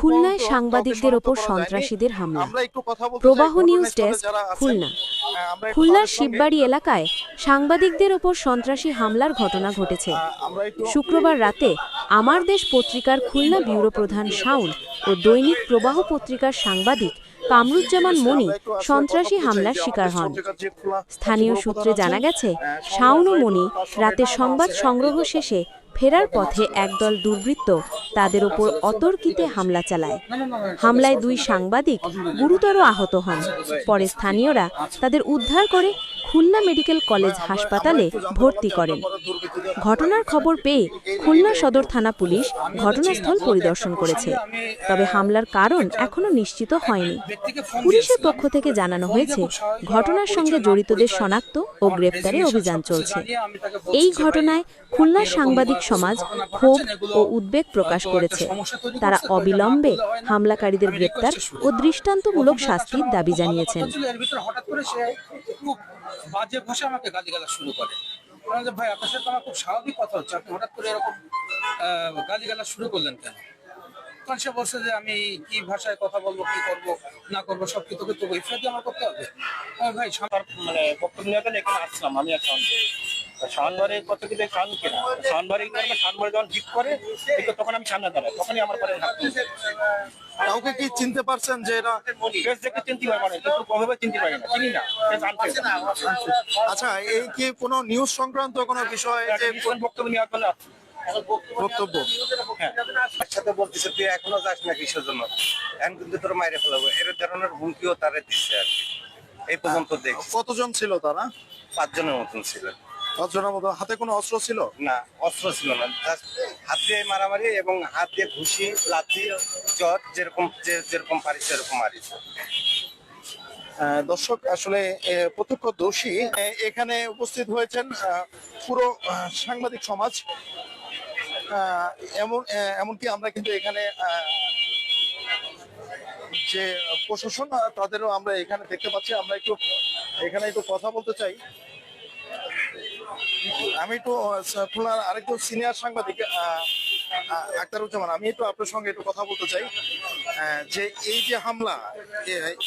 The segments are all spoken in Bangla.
খুলনায় সাংবাদিকদের ওপর। সন্ত্রাসীদের হামলা। প্রবাহ নিউজ ডেস্ক খুলনা। হ্যাঁ, খুলনার শিববাড়ি এলাকায় সাংবাদিকদের ওপর সন্ত্রাসী হামলার ঘটনা ঘটেছে। শুক্রবার রাতে আমার দেশ পত্রিকার খুলনা ব্যুরো প্রধান শাউন ও দৈনিক প্রবাহ পত্রিকার সাংবাদিক কামরুজ্জামান মনি সন্ত্রাসী হামলার শিকার হন। স্থানীয় সূত্রে জানা গেছে শাউন ও মনি রাতে সংবাদ সংগ্রহ শেষে ফেরার পথে একদল দুর্বৃত্ত তাদের ওপর অতর্কিতে হামলা চালায়। হামলায় দুই সাংবাদিক গুরুতর আহত হন। পরে স্থানীয়রা তাদের উদ্ধার করে খুলনা মেডিকেল কলেজ হাসপাতালে ভর্তি করেন। ঘটনার খবর পেয়ে খুলনা সদর থানা পুলিশ ঘটনাস্থল পরিদর্শন করেছে। তবে হামলার কারণ এখনও নিশ্চিত হয়নি। পুলিশের পক্ষ থেকে জানানো হয়েছে, ঘটনার সঙ্গে জড়িতদের শনাক্ত ও গ্রেপ্তারে অভিযান চলছে। এই ঘটনায় খুলনা সাংবাদিক সমাজ ক্ষোভ ও উদ্বেগ প্রকাশ করেছে। তারা অবিলম্বে হামলাকারীদের গ্রেপ্তার ও দৃষ্টান্তমূলক শাস্তির দাবি জানিয়েছেন। বাজে ভাষা আমাকে গালি গালা শুরু করে। যে ভাই আপনার সাথে আমার খুব স্বাভাবিক কথা হচ্ছে। আপনি হঠাৎ করে এরকম আহ, গালিগালাজ শুরু করলেন কেন? তখন সে বলছে যে আমি কি ভাষায় কথা বলব কি করব না করব সব কিছু কিন্তু আমার করতে হবে? ভাই সবার মানে বক্তব্য নিয়ে গেলে এখানে আসলাম আমি আর শাওন কত কিন্তু কেনা? যখন ঠিক করে তখন আমি সামনে দাঁড়াই তখনই আমার পরে কাউকে কি চিনতে পারছেন যে এরা ফেস দেখে চিনতে পারব না কিন্তু কবে চিনতে পারি না চিনি না আচ্ছা এই কি কোনো নিউজ সংক্রান্ত কোনো বিষয় যে বক্তব্য নেওয়ার জন্য বক্তব্য? হ্যাঁ। সাথে বলতেছে তুই এখনও যাস না কিসের জন্য এখন কিন্তু তোর মাইরে ফেলাবো। এর ধরনের হুমকিও তারে দিচ্ছে আর কি। এই পর্যন্ত দেখ কতজন ছিল তারা? পাঁচজনের মতন ছিল। পাঁচজনের মতো হাতে কোনো অস্ত্র ছিল? না অস্ত্র ছিল না। হাত দিয়ে মারামারি এবং হাত দিয়ে ঘুষি লাথি চট যেরকম যে যেরকম পারি সেরকম মারিছে দর্শক আসলে আহ, প্রত্যক্ষদর্শী আহ, এখানে উপস্থিত হয়েছেন পুরো সাংবাদিক সমাজ। এমন এমনকি আমরা কিন্তু এখানে আহ, যে প্রশাসন তাদেরও আমরা এখানে দেখতে পাচ্ছি। আমরা একটু এখানে একটু কথা বলতে চাই। আমি একটু খুলনার আরেকটু সিনিয়র সাংবাদিক আক্তারুজ্জামান আমি একটু আপনার সঙ্গে একটু কথা বলতে চাই। যে এই যে হামলা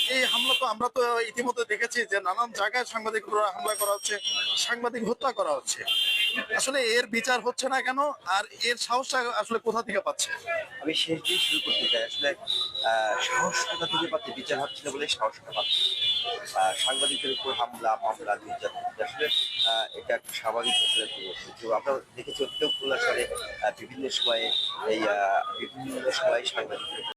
এই হামলা তো আমরা তো ইতিমধ্যে দেখেছি যে নানান জায়গায় সাংবাদিক হামলা করা হচ্ছে সাংবাদিক হত্যা করা হচ্ছে। আসলে এর বিচার হচ্ছে না কেন? আর এর সাহসটা আসলে কোথা থেকে পাচ্ছে? আমি শেষ দিয়ে শুরু করতে চাই। আসলে আহ, সাহস কোথা থেকে পাচ্ছে? বিচার হচ্ছে না বলে সাহসটা পাচ্ছে। আহ, সাংবাদিকের উপর হামলা মামলা নির্যাতন। আসলে এটা একটা স্বাভাবিক ঘটনা তো আমরা দেখেছি অত্যন্ত আহ, বিভিন্ন সময়ে এই বিভিন্ন সময়ে সাংবাদিকের উপর